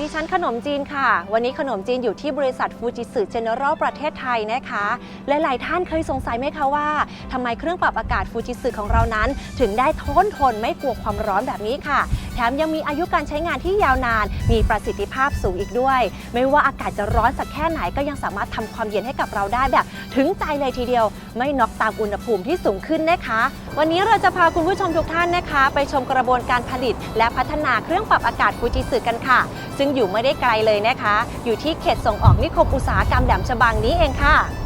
ดิฉันขนมจีนค่ะ วันนี้ขนมจีนอยู่ที่บริษัทฟูจิสึเจเนอรัลประเทศไทยนะคะและหลายท่านเคยสงสัยไหมคะว่าทำไมเครื่องปรับอากาศฟูจิสึของเรานั้น ถึงได้ทนทนไม่กลัวความร้อนแบบนี้ค่ะแถมยังมีอายุการใช้งานที่ยาวนาน มีประสิทธิภาพสูงอีกด้วย ไม่ว่าอากาศจะร้อนสักแค่ไหนก็ยังสามารถทำความเย็นให้กับเราได้แบบ ถึงใจเลยทีเดียว ไม่น็อกตามอุณหภูมิที่สูงขึ้นนะคะ วันนี้เราจะพาคุณผู้ชมทุกท่านนะคะ ไปชมกระบวนการผลิต และพัฒนาเครื่องปรับอากาศฟูจิสึกันค่ะ ซึ่งอยู่ไม่ได้ไกลเลยนะคะ อยู่ที่เขตส่งออกนิคมอุตสาหกรรมแหลมฉบังนี้เองค่ะ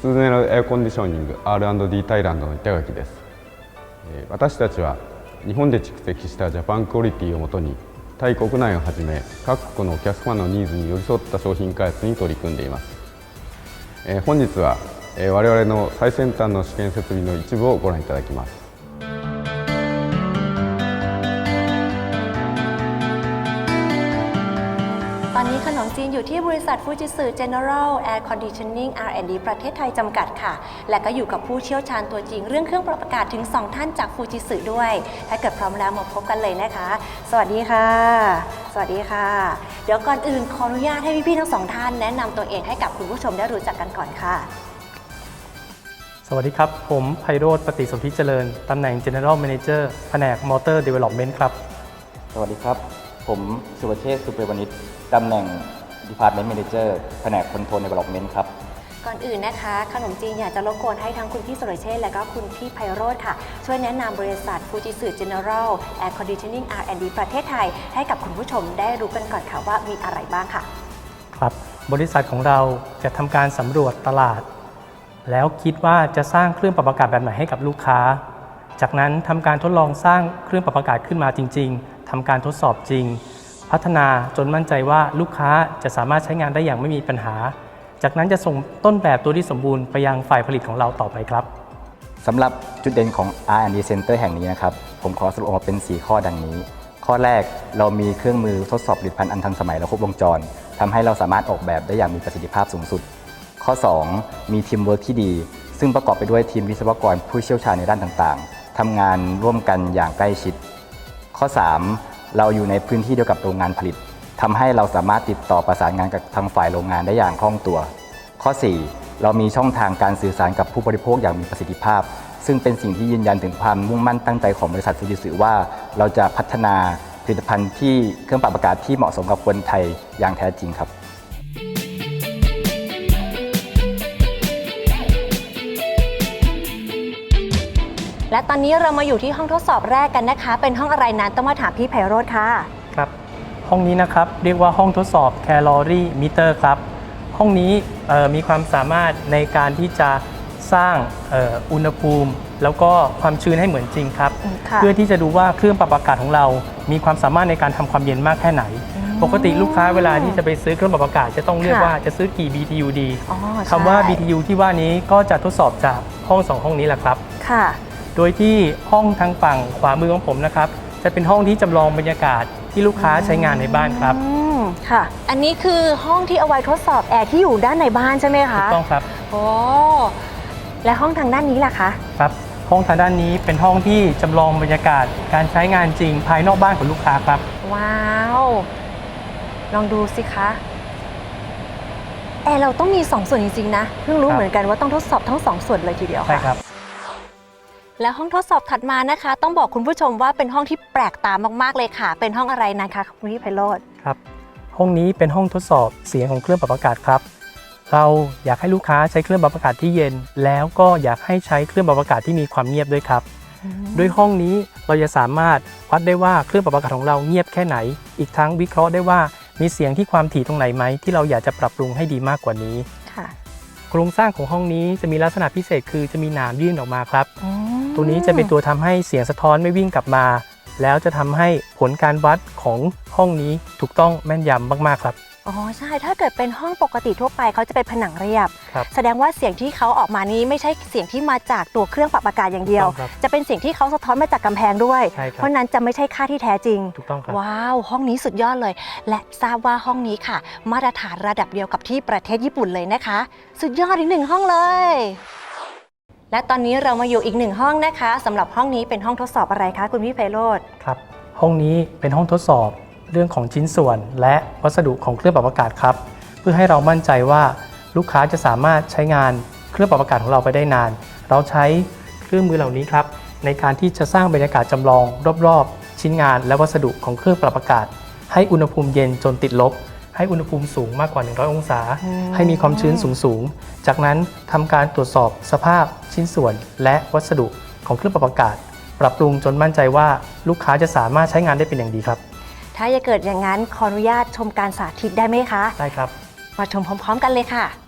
富士通ネのエアコンディショニング R&D タイランドの板垣です。私たちは日本で蓄積したジャパンクオリティをもとにタイ国内をはじめ各国のお客様のニーズに寄り添った商品開発に取り組んでいます。本日は我々の最先端の試験設備の一部をご覧いただきます。 อยู่ที่บริษัทฟูจิสึ General Air Conditioning R&D ประเทศไทยจำกัดค่ะ และก็อยู่กับผู้เชี่ยวชาญตัวจริงเรื่องเครื่องปรับอากาศถึง 2 ท่านจากฟูจิสึด้วย ถ้าเกิดพร้อมแล้วมาพบกันเลยนะคะ สวัสดีค่ะ สวัสดีค่ะ เดี๋ยวก่อนอื่นขออนุญาตให้พี่ๆทั้งสองท่านแนะนำตัวเองให้กับคุณผู้ชมได้รู้จักกันก่อนค่ะ สวัสดีครับ ผมไพโรธปฏิสนธิเจริญ ตำแหน่ง General Manager แผนก Motor Development ครับ สวัสดีครับ ผมสุวเชษฐ์สุเปรวณิชตำแหน่ง Department Manager แผนก Control Development ครับ ก่อนอื่นนะคะ ขนมจีนอยากจะรบกวนให้ทั้งคุณพี่สุรเชษฐ์และก็คุณพี่ไพโรธค่ะ ช่วยแนะนำบริษัทฟูจิสึ General Air Conditioning R&D ประเทศไทย ให้กับคุณผู้ชมได้รู้กันก่อนค่ะว่ามีอะไรบ้างค่ะ ครับ บริษัทของเราจะทำการสำรวจตลาด แล้วคิดว่าจะสร้างเครื่องปรับอากาศแบบไหนให้กับลูกค้า จากนั้นทำการทดลองสร้างเครื่องปรับอากาศขึ้นมาจริง ๆทำการทดสอบจริง พัฒนาจนมั่นใจว่าลูกค้าจะสามารถใช้งานได้อย่างไม่มีปัญหา จากนั้นจะส่งต้นแบบตัวที่สมบูรณ์ไปยังฝ่ายผลิตของเราต่อไปครับสำหรับจุดเด่นของ R&D Center แห่งนี้นะครับ ผมขอสรุปออกมาเป็น 4 ข้อดังนี้ ข้อแรกเรามีเครื่องมือทดสอบผลิตภัณฑ์อันทันสมัยและครบวงจรทำให้เราสามารถออกแบบได้อย่างมีประสิทธิภาพสูงสุด ข้อ 2 มีทีมเวิร์กที่ดี ซึ่งประกอบไปด้วยทีมวิศวกรผู้เชี่ยวชาญในด้านต่างๆทำงานร่วมกันอย่างใกล้ชิด ข้อ 3 เราอยู่ในพื้นที่เดียวกับโรงงานผลิตทำให้เราสามารถติดต่อประสานงานกับทางฝ่ายโรงงานได้อย่างคล่องตัว ข้อ 4 เรามีช่องทางการสื่อสารกับผู้บริโภคอย่างมีประสิทธิภาพ ซึ่งเป็นสิ่งที่ยืนยันถึงความมุ่งมั่นตั้งใจของบริษัทฟูจิสึว่า เราจะพัฒนาผลิตภัณฑ์ที่เครื่องปรับอากาศที่เหมาะสมกับคนไทยอย่างแท้จริงครับ และตอนนี้เรามาอยู่ที่ห้องทดสอบแรกกันนะคะ เป็นห้องอะไรนั้นต้องมาถามพี่ไพโรธค่ะ ครับ ห้องนี้นะครับเรียกว่าห้องทดสอบแคลอรี่มิเตอร์ครับ ห้องนี้เอ่อมีความสามารถในการที่จะสร้างเอ่ออุณหภูมิ แล้วก็ความชื้นให้เหมือนจริงครับอืมค่ะเพื่อที่จะดูว่าเครื่องปรับอากาศของเรา มีความสามารถในการทำความเย็นมากแค่ไหน ปกติลูกค้าเวลาที่จะไปซื้อเครื่องปรับอากาศจะต้องเลือกค่ะว่าจะซื้อกี่ BTU ดีอ๋อคำว่าใช่ BTU ที่ว่านี้ก็จะทดสอบจากห้องสองห้องนี้แหละครับ ค่ะ โดยที่ห้องทางฝั่งขวามือของผมนะครับ จะเป็นห้องที่จำลองบรรยากาศที่ลูกค้าใช้งานในบ้านครับ อืมค่ะ อันนี้คือห้องที่เอาไว้ทดสอบแอร์ที่อยู่ด้านในบ้านใช่ไหมถูคะกต้องครับ โอ้และห้องทางด้านนี้ล่ะคะ ครับ ห้องทางด้านนี้เป็นห้องที่จำลองบรรยากาศการใช้งานจริงภายนอกบ้านของลูกค้าครับ ว้าว ลองดูสิคะแอร์เราต้องมี 2 ส่วนจริง ๆ นะ เพิ่งรู้ครับ เหมือนกันว่าต้องทดสอบทั้ง 2 ส่วนเลยทีเดียวใช่ค่ะ ครับ และห้องทดสอบถัดมานะคะ ต้องบอกคุณผู้ชมว่าเป็นห้องที่แปลกตามากๆเลยค่ะ เป็นห้องอะไรนะคะคุณพี่ไพโรธครับห้องนี้เป็นห้องทดสอบเสียงของเครื่องปรับอากาศครับ เราอยากให้ลูกค้าใช้เครื่องปรับอากาศที่เย็น แล้วก็อยากให้ใช้เครื่องปรับอากาศที่มีความเงียบด้วยครับด้วยห้องนี้เราจะสามารถวัดได้ว่าเครื่องปรับอากาศของเราเงียบแค่ไหน อีกทั้งวิเคราะห์ได้ว่ามีเสียงที่ความถี่ตรงไหนไหมที่เราอยากจะปรับปรุงให้ดีมากกว่านี้ค่ะโครงสร้างของห้องนี้จะมีลักษณะพิเศษคือจะมีหนามยื่นออกมาครับอืม ตัวนี้จะเป็นตัวทำให้เสียงสะท้อนไม่วิ่งกลับมา แล้วจะทำให้ผลการวัดของห้องนี้ถูกต้องแม่นยำมากๆครับอ๋อใช่ถ้าเกิดเป็นห้องปกติทั่วไปเขาจะเป็นผนังเรียบครับแสดงว่าเสียงที่เขาออกมานี้ไม่ใช่เสียงที่มาจากตัวเครื่องปรับอากาศอย่างเดียวถูกต้องครับจะเป็นเสียงที่เขาสะท้อนมาจากกำแพงด้วยใช่ครับเพราะนั้นจะไม่ใช่ค่าที่แท้จริงถูกต้องครับว้าวห้องนี้สุดยอดเลย และทราบว่าห้องนี้ค่ะ มาตรฐานระดับเดียวกับที่ประเทศญี่ปุ่นเลยนะคะ สุดยอดอีกหนึ่งห้องเลย และตอนนี้เรามาอยู่อีกหนึ่งห้องนะคะสำหรับห้องนี้เป็นห้องทดสอบอะไรคะคุณพี่ไพโรธครับ ห้องนี้เป็นห้องทดสอบเรื่องของชิ้นส่วน และวัสดุของเครื่องปรับอากาศครับ เพื่อให้เรามั่นใจว่าลูกค้าจะสามารถใช้งานเครื่องปรับอากาศของเราไปได้นาน เราใช้เครื่องมือเหล่านี้ครับ ในการที่จะสร้างบรรยากาศจำลอง รอบๆ ชิ้นงานและวัสดุของเครื่องปรับอากาศ ให้อุณหภูมิเย็นจนติดลบ ให้อุณหภูมิสูงมากกว่า 100 องศาอืมให้มีความชื้นสูงๆ จากนั้นทำการตรวจสอบสภาพชิ้นส่วน และวัสดุของเครื่องปรับอากาศ ปรับปรุงจนมั่นใจว่าลูกค้าจะสามารถใช้งานได้เป็นอย่างดีครับ ถ้าจะเกิดอย่างนั้นขออนุญาตชมการสาธิตได้ไหมคะ ได้ครับ มาชมพร้อม ๆ กันเลยค่ะ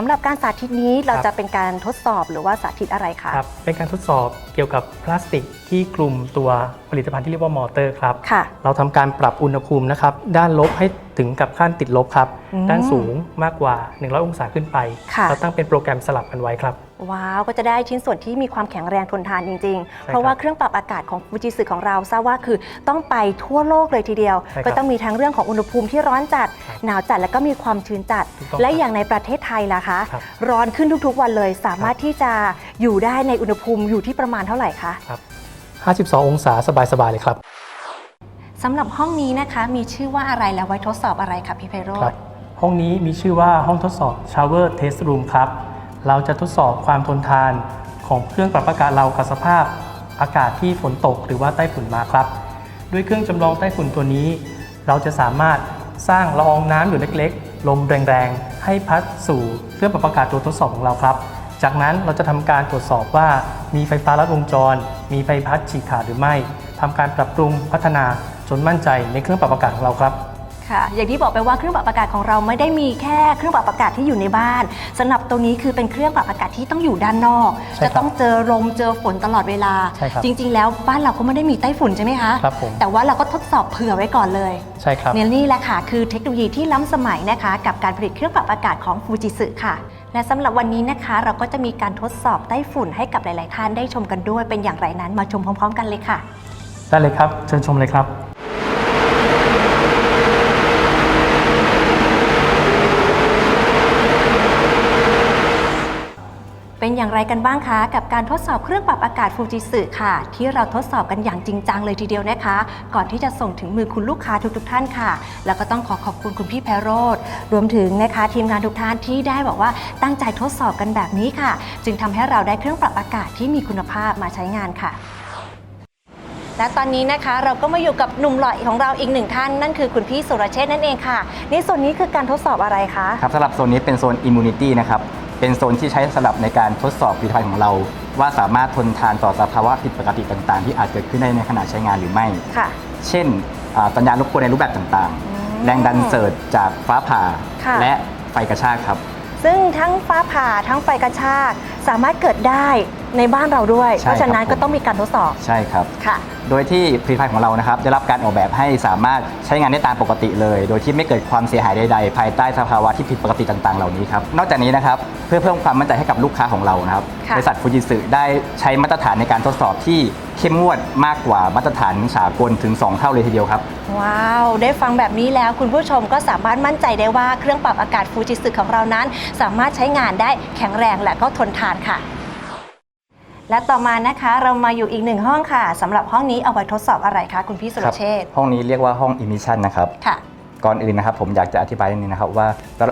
สำหรับการสาธิตนี้เราครับจะเป็นการทดสอบหรือว่าสาธิตอะไรคะครับเป็นการทดสอบเกี่ยวกับพลาสติกที่คลุมตัวผลิตภัณฑ์ที่เรียกว่ามอเตอร์ครับ ค่ะ เราทำการปรับอุณหภูมินะครับ ด้านลบให้ ถึงกับขั้นติดลบครับ อืมด้านสูงมากกว่า 100 องศาขึ้นไป ค่ะ เราตั้งเป็นโปรแกรมสลับกันไว้ครับ ว้าว ก็จะได้ชิ้นส่วนที่มีความแข็งแรงทนทานจริง ๆ เพราะว่าเครื่องปรับอากาศของฟูจิสึของเราทราบว่าคือต้องไปทั่วโลกเลยทีเดียว ใช่ครับก็ต้องมีทั้งเรื่องของอุณหภูมิที่ร้อนจัด ครับหนาวจัดแล้วก็มีความชื้นจัด ถูกต้องและครับอย่างในประเทศไทยล่ะคะ ครับ ร้อนขึ้นทุกๆวันเลยสามารถที่จะอยู่ได้ในอุณหภูมิอยู่ที่ประมาณเท่าไหร่คะ ครับ 52 องศาสบายๆเลยครับ สำหรับห้องนี้นะคะมีชื่อว่าอะไรและไว้ทดสอบอะไรคะพี่ไพโรครัธห้องนี้มีชื่อว่าห้องทดสอบ Shower Test Room ครับ เราจะทดสอบความทนทานของเครื่องปรับอากาศเรากับสภาพอากาศที่ฝนตกหรือว่าใต้ฝุ่นมาครับ ด้วยเครื่องจำลองใต้ฝุ่นตัวนี้ เราจะสามารถสร้างละอองน้ำอยู่เล็กๆ ลมแรงๆ ให้พัดสู่เครื่องปรับอากาศตัวทดสอบของเราครับ จากนั้นเราจะทำการตรวจสอบว่ามีไฟฟ้าลัดวงจร มีไฟพัดฉีกขาดหรือไม่ ทำการปรับปรุงพัฒนาจนมั่นใจในเครื่องปรับอากาศของเราครับค่ะอย่างที่บอกไปว่าเครื่องปรับอากาศของเราไม่ได้มีแค่เครื่องปรับอากาศที่อยู่ในบ้านสำหรับตัวนี้คือเป็นเครื่องปรับอากาศที่ต้องอยู่ด้านนอกใช่ครับจะต้องเจอลมเจอฝนตลอดเวลาใช่ครับจริง ๆ แล้วบ้านเราก็ไม่ได้มีไต้ฝุ่นใช่ไหมคะครับผมแต่ว่าเราก็ทดสอบเผื่อไว้ก่อนเลยใช่ครับเนี่ยนี่แหละค่ะคือเทคโนโลยีที่ล้ำสมัยนะคะกับการผลิตเครื่องปรับอากาศของฟูจิสึค่ะและสำหรับวันนี้นะคะ เราก็จะมีการทดสอบไต้ฝุ่นให้กับหลาย ๆ ท่านได้ชมกันด้วยเป็นอย่างไรนั้นมาชมพร้อม ๆ กันเลยค่ะ ได้เลยครับ เชิญชมเลยครับ เป็นอย่างไรกันบ้างคะกับการทดสอบเครื่องปรับอากาศฟูจิสึค่ะ ที่เราทดสอบกันอย่างจริงจังเลยทีเดียวนะคะ ก่อนที่จะส่งถึงมือคุณลูกค้าทุกๆท่านค่ะ แล้วก็ต้องขอขอบคุณคุณพี่แพรโรธรวมถึงนะคะทีมงานทุกท่านที่ได้บอกว่าตั้งใจทดสอบกันแบบนี้ค่ะ จึงทำให้เราได้เครื่องปรับอากาศที่มีคุณภาพมาใช้งานค่ะ และตอนนี้นะคะเราก็มาอยู่กับหนุ่มหล่อของเราอีกหนึ่งท่าน นั่นคือคุณพี่สุรเชษฐ์นั่นเองค่ะ ในส่วนนี้คือการทดสอบอะไรคะ ครับสำหรับโซนนี้เป็นโซน Immunity นะครับ เป็นโซนที่ใช้สำหรับในการทดสอบผลิตภัณฑ์ของเรา ว่าสามารถทนทานต่อสภาวะผิดปกติต่างๆ ที่อาจเกิดขึ้นได้ในขณะใช้งานหรือไม่ ค่ะ เช่นอ่าสัญญาณรบกวนในรูปแบบต่างอืมๆแรงดันเสิร์ชจากฟ้าผ่า ค่ะ และไฟกระชากครับ ซึ่งทั้งฟ้าผ่าทั้งไฟกระชาก สามารถเกิดได้ในบ้านเราด้วย ใช่เพราะฉะนั้นครับผม ก็ต้องมีการทดสอบใช่ครับ ค่ะ โดยที่ผลิตภัณฑ์ของเรานะครับ ได้รับการออกแบบให้สามารถใช้งานได้ตามปกติเลย โดยที่ไม่เกิดความเสียหายใดๆ ภายใต้สภาวะที่ผิดปกติต่างๆ เหล่านี้ครับ นอกจากนี้นะครับ เพื่อเพิ่มความมั่นใจให้กับลูกค้าของเรานะครับ ค่ะ บริษัทฟูจิสึได้ใช้มาตรฐานในการทดสอบที่เข้มงวดมากกว่ามาตรฐานสากลถึง 2 เท่าเลยทีเดียวครับ ว้าว ได้ฟังแบบนี้แล้วคุณผู้ชมก็สามารถมั่นใจได้ว่าเครื่องปรับอากาศฟูจิสึของเรานั้น สามารถใช้งานได้แข็งแรงและก็ทนทานค่ะ และต่อมานะคะเรามาอยู่อีกหนึ่งห้องค่ะสำหรับห้องนี้เอาไว้ทดสอบอะไรคะคุณพี่สุรเชษฐ์ห้องนี้เรียกว่าห้อง emission นะครับ ค่ะ ก่อนอื่นนะครับผมอยากจะอธิบายนิดนึงนะครับว่า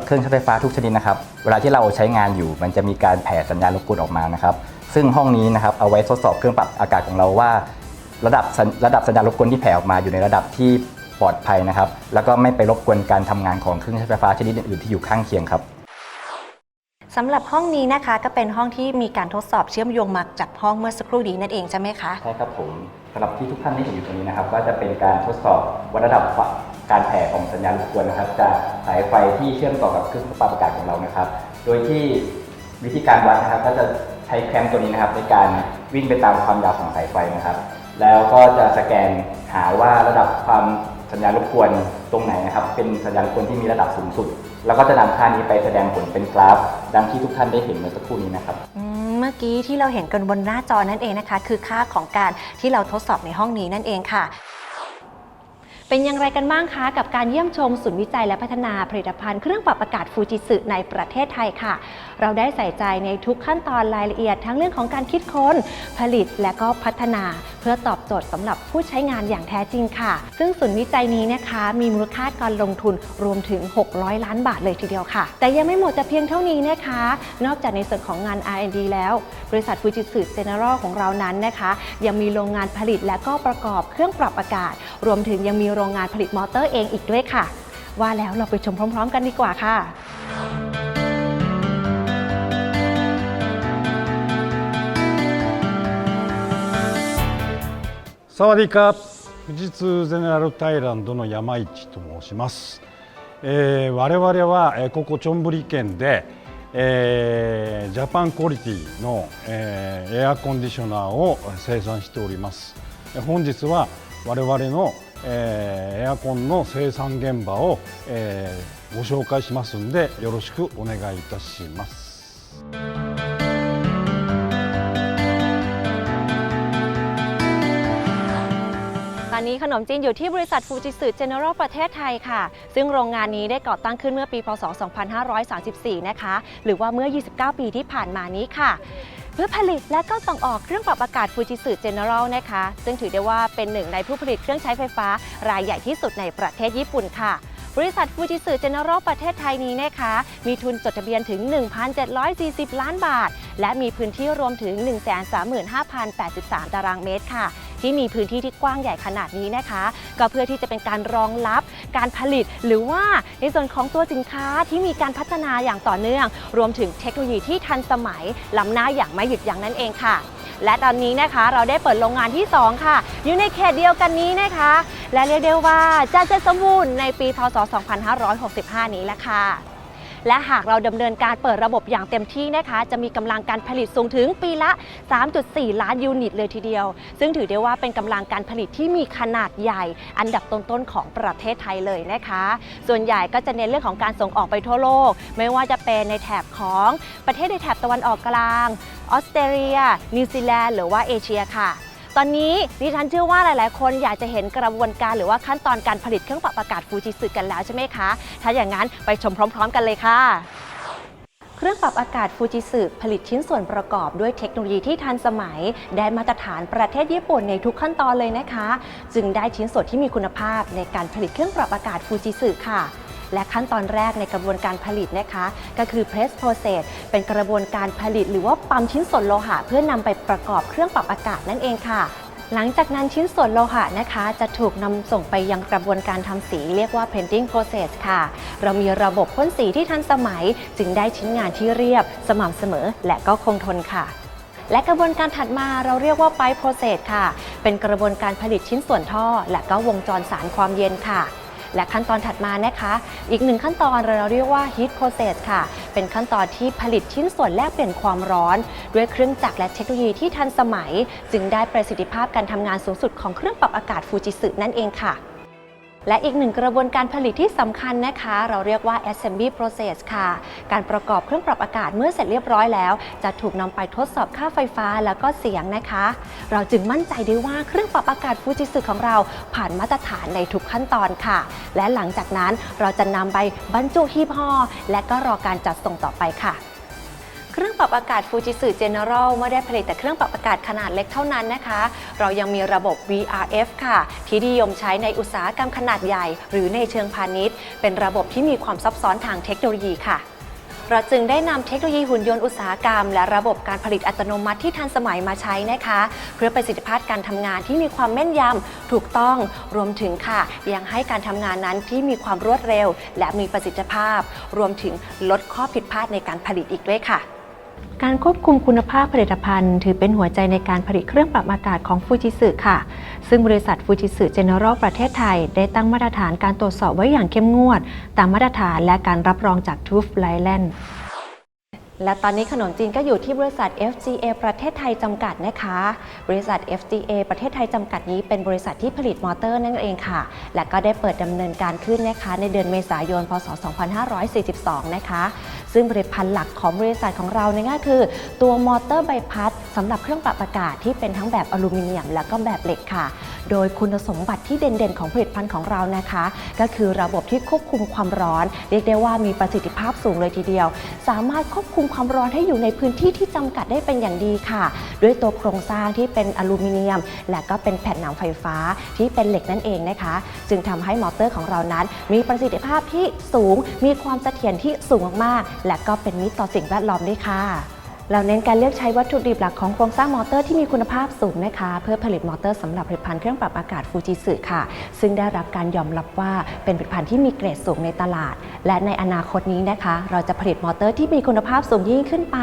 เครื่องใช้ไฟฟ้าทุกชนิดนะครับเวลาที่เราใช้งานอยู่ มันจะมีการแผ่สัญญาณรบกวนออกมานะครับ ซึ่งห้องนี้นะครับเอาไว้ทดสอบเครื่องปรับอากาศของเราว่า ระดับสัญระดับสัญญาณรบกวนที่แผ่ออกมาอยู่ในระดับที่ปลอดภัยนะครับ แล้วก็ไม่ไปรบกวนการทำงานของเครื่องใช้ไฟฟ้าชนิดอื่นๆที่อยู่ข้างเคียงครับ สำหรับห้องนี้นะคะก็เป็นห้องที่มีการทดสอบเชื่อมโยงมาจากห้องเมื่อสักครู่นี้นั่นเองใช่ไหมคะ ใช่ครับผมสำหรับที่ทุกท่านที่เห็นอยู่ตรงนี้นะครับ ก็จะเป็นการทดสอบวัดระดับการแผ่ของสัญญาณรบกวนนะครับ จากสายไฟที่เชื่อมต่อกับเครื่องปรับอากาศของเรานะครับ โดยที่วิธีการวัดนะครับ ก็จะใช้แคมตัวนี้นะครับ ในการวิ่งไปตามความยาวของสายไฟนะครับ แล้วก็จะสแกนหาว่าระดับความสัญญาณรบกวนตรงไหนนะครับ เป็นสัญญาณคนที่มีระดับสูงสุด แล้วก็จะนำค่านี้ไปแสดงผลเป็นกราฟดังที่ทุกท่านได้เห็นเมื่อสักครู่นี้นะครับ อืมเมื่อกี้ที่เราเห็นกันบนหน้าจอนั่นเองนะคะ คือค่าของการที่เราทดสอบในห้องนี้นั่นเองค่ะ เป็นอย่างไรกันบ้างคะกับการเยี่ยมชมศูนย์วิจัยและพัฒนาผลิตภัณฑ์เครื่องปรับอากาศฟูจิสึในประเทศไทยค่ะเราได้ใส่ใจในทุกขั้นตอนรายละเอียด ทั้งเรื่องของการคิดค้น ผลิตและก็พัฒนา เพื่อตอบโจทย์สำหรับผู้ใช้งานอย่างแท้จริงค่ะ ซึ่งศูนย์วิจัยนี้นะคะ มีมูลค่าการลงทุนรวมถึง 600 ล้านบาทเลยทีเดียวค่ะ แต่ยังไม่หมดแต่เพียงเท่านี้นะคะ นอกจากในส่วนของงาน R&D แล้ว บริษัทฟูจิสึเจเนอรัลของเรานั้นนะคะ ยังมีโรงงานผลิตและก็ประกอบเครื่องปรับอากาศ รวมถึงยังมีโรงงานผลิตมอเตอร์เองอีกด้วยค่ะ ว่าแล้วเราไปชมพร้อม ๆ กันดีกว่าค่ะ サワディーカ富士通ゼネラルタイランドの山市と申します、えー、我々はえーここチョンブリ県で、えージャパンクオリティの、えーエアコンディショナーを生産しておりますえー本日は我々の、えーエアコンの生産現場を、えーご紹介しますんでよろしくお願いいたします。 นนี้ขนมจีนอยู่ที่บริษัทฟูจิสึเจเนอรัลประเทศไทยค่ะ ซึ่งโรงงานนี้ได้ก่อตั้งขึ้นเมื่อปี พศ 2534 นะคะ หรือว่าเมื่อ 29 ปีที่ผ่านมานี้ค่ะเพื่อผลิตและก็ส่งออกเครื่องปรับอากาศฟูจิสึเจเนอรัลนะคะ ซึ่งถือได้ว่าเป็นหนึ่งในผู้ผลิตเครื่องใช้ไฟฟ้ารายใหญ่ที่สุดในประเทศญี่ปุ่นค่ะ บริษัทฟูจิสึเจเนอรัลประเทศไทยนี้นะคะ มีทุนจดทะเบียนถึง 1,740 ล้านบาท และมีพื้นที่รวมถึง 135,083 ตารางเมตรค่ะ ที่มีพื้นที่ที่กว้างใหญ่ขนาดนี้นะคะ ก็เพื่อที่จะเป็นการรองรับการผลิต หรือว่าในส่วนของตัวสินค้าที่มีการพัฒนาอย่างต่อเนื่อง รวมถึงเทคโนโลยีที่ทันสมัยล้ำหน้าอย่างไม่หยุดยั้งนั่นเองค่ะ และตอนนี้นะคะเราได้เปิดโรงงานที่ 2 ค่ะ อยู่ในเขตเดียวกันนี้นะคะ และเรียกได้ว่าจะเสร็จสมบูรณ์ในปีพศ 2565 นี้แหละค่ะ และหากเราดำเนินการเปิดระบบอย่างเต็มที่นะคะจะมีกำลังการผลิตสูงถึงปีละ 3.4 ล้านยูนิตเลยทีเดียว ซึ่งถือได้ว่าเป็นกำลังการผลิตที่มีขนาดใหญ่ อันดับต้นๆของประเทศไทยเลยนะคะ ส่วนใหญ่ก็จะเน้นเรื่องของการส่งออกไปทั่วโลก ไม่ว่าจะเป็นในแถบของประเทศในแถบตะวันออกกลาง ออสเตรเลีย นิวซีแลนด์ หรือว่าเอเชียค่ะ ตอนนี้ดิฉันเชื่อว่าหลาย ๆ คนอยากจะเห็นกระบวนการหรือว่าขั้นตอนการผลิตเครื่องปรับอากาศฟูจิสึกันแล้วใช่ไหมคะ ถ้าอย่างนั้นไปชมพร้อม ๆ กันเลยค่ะเครื่องปรับอากาศฟูจิสึผลิตชิ้นส่วนประกอบด้วยเทคโนโลยีที่ทันสมัย ได้มาตรฐานประเทศญี่ปุ่นในทุกขั้นตอนเลยนะคะ จึงได้ชิ้นส่วนที่มีคุณภาพในการผลิตเครื่องปรับอากาศฟูจิสึค่ะ และขั้นตอนแรกในกระบวนการผลิตนะคะ ก็คือ press process เป็นกระบวนการผลิต หรือว่าปั๊มชิ้นส่วนโลหะ เพื่อนำไปประกอบเครื่องปรับอากาศนั่นเองค่ะหลังจากนั้นชิ้นส่วนโลหะนะคะ จะถูกนำส่งไปยังกระบวนการทำสีเรียกว่า painting process ค่ะ เรามีระบบพ่นสีที่ทันสมัย จึงได้ชิ้นงานที่เรียบ สม่ำเสมอและก็คงทนค่ะ และกระบวนการถัดมาเราเรียกว่า pipe process ค่ะ เป็นกระบวนการผลิตชิ้นส่วนท่อ และก็วงจรสารความเย็นค่ะ และขั้นตอนถัดมานะคะ อีกหนึ่งขั้นตอนเราเรียกว่า heat process ค่ะ เป็นขั้นตอนที่ผลิตชิ้นส่วนแลกเปลี่ยนความร้อน ด้วยเครื่องจักรและเทคโนโลยีที่ทันสมัย จึงได้ประสิทธิภาพการทำงานสูงสุดของเครื่องปรับอากาศฟูจิสึนั่นเองค่ะ และอีกหนึ่งกระบวนการผลิตที่สำคัญนะคะ เราเรียกว่า assembly process ค่ะ การประกอบเครื่องปรับอากาศเมื่อเสร็จเรียบร้อยแล้ว จะถูกนำไปทดสอบค่าไฟฟ้าแล้วก็เสียงนะคะ เราจึงมั่นใจได้ว่าเครื่องปรับอากาศฟูจิสึของเราผ่านมาตรฐานในทุกขั้นตอนค่ะ และหลังจากนั้นเราจะนำไปบรรจุหีบห่อและก็รอการจัดส่งต่อไปค่ะ เครื่องปรับอากาศฟูจิสึเจเนอรัลไม่ได้ผลิตแต่เครื่องปรับอากาศขนาดเล็กเท่านั้นนะคะ เรายังมีระบบ VRF ค่ะ ที่นิยมใช้ในอุตสาหกรรมขนาดใหญ่ หรือในเชิงพาณิชย์ เป็นระบบที่มีความซับซ้อนทางเทคโนโลยีค่ะเราจึงได้นำเทคโนโลยีหุ่นยนต์อุตสาหกรรม และระบบการผลิตอัตโนมัติที่ทันสมัยมาใช้นะคะ เพื่อประสิทธิภาพการทำงานที่มีความแม่นยำถูกต้องรวมถึงค่ะ ยังให้การทำงานนั้นที่มีความรวดเร็ว และมีประสิทธิภาพ รวมถึงลดข้อผิดพลาดในการผลิตอีกด้วยค่ะ การควบคุมคุณภาพผลิตภัณฑ์ ถือเป็นหัวใจในการผลิตเครื่องปรับอากาศของฟูจิสึค่ะ ซึ่งบริษัทฟูจิสึเจเนอรัลประเทศไทย ได้ตั้งมาตรฐานการตรวจสอบไว้อย่างเข้มงวด ตามมาตรฐานและการรับรองจากทูฟไลแลนด์ และตอนนี้ขนมจีนก็อยู่ที่บริษัท FGA ประเทศไทยจำกัดนะคะ บริษัท FGA ประเทศไทยจำกัดนี้เป็นบริษัทที่ผลิตมอเตอร์นั่นเองค่ะ และก็ได้เปิดดำเนินการขึ้นนะคะ ในเดือนเมษายน พศ 2542 นะคะ ซึ่งผลิตภัณฑ์หลักของบริษัทของเราเนี่ยก็คือ ตัวมอเตอร์ใบพัดสำหรับเครื่องปรับอากาศที่เป็นทั้งแบบอลูมิเนียม และก็แบบเหล็กค่ะ โดยคุณสมบัติที่เด่นๆ ของผลิตภัณฑ์ของเรานะคะ ก็คือระบบที่ควบคุมความร้อน เรียกได้ว่ามีประสิทธิภาพสูงเลยทีเดียว สามารถควบคุมความร้อนให้อยู่ในพื้นที่ที่จำกัดได้เป็นอย่างดีค่ะ ด้วยตัวโครงสร้างที่เป็นอลูมิเนียม และก็เป็นแผ่นหนังไฟฟ้าที่เป็นเหล็กนั่นเองนะคะ จึงทำให้มอเตอร์ของเรานั้น มีประสิทธิภาพที่สูง มีความเสถียรที่สูงมากๆและก็เป็นมิตรต่อสิ่งแวดล้อมด้วยค่ะ เราเน้นการเลือกใช้วัตถุดิบหลักของโครงสร้างมอเตอร์ที่มีคุณภาพสูงนะคะ เพื่อผลิตมอเตอร์สำหรับผลิตภัณฑ์เครื่องปรับอากาศฟูจิสึค่ะ ซึ่งได้รับการยอมรับว่าเป็นผลิตภัณฑ์ที่มีเกรดสูงในตลาด และในอนาคตนี้นะคะ เราจะผลิตมอเตอร์ที่มีคุณภาพสูงยิ่งขึ้นไป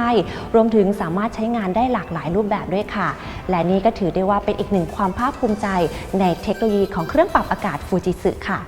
รวมถึงสามารถใช้งานได้หลากหลายรูปแบบด้วยค่ะ และนี่ก็ถือได้ว่าเป็นอีกหนึ่งความภาคภูมิใจในเทคโนโลยีของเครื่องปรับอากาศฟูจิสึค่ะ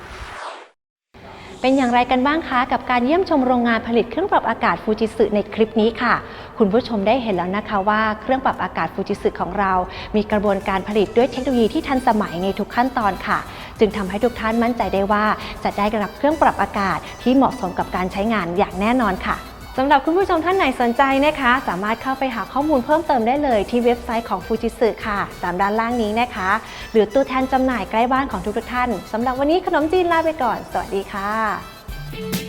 เป็นอย่างไรกันบ้างคะกับการเยี่ยมชมโรงงานผลิตเครื่องปรับอากาศฟูจิสึในคลิปนี้ค่ะ คุณผู้ชมได้เห็นแล้วนะคะว่าเครื่องปรับอากาศฟูจิสึของเรา มีกระบวนการผลิตด้วยเทคโนโลยีที่ทันสมัยในทุกขั้นตอนค่ะ จึงทำให้ทุกท่านมั่นใจได้ว่าจะได้รับเครื่องปรับอากาศที่เหมาะสมกับการใช้งานอย่างแน่นอนค่ะ สำหรับคุณผู้ชมท่านไหนสนใจนะคะ สามารถเข้าไปหาข้อมูลเพิ่มเติมได้เลยที่เว็บไซต์ของฟูจิสึค่ะ ตามด้านล่างนี้นะคะ หรือตัวแทนจำหน่ายใกล้บ้านของทุกท่านสำหรับวันนี้ขนมจีนลาไปก่อน สวัสดีค่ะ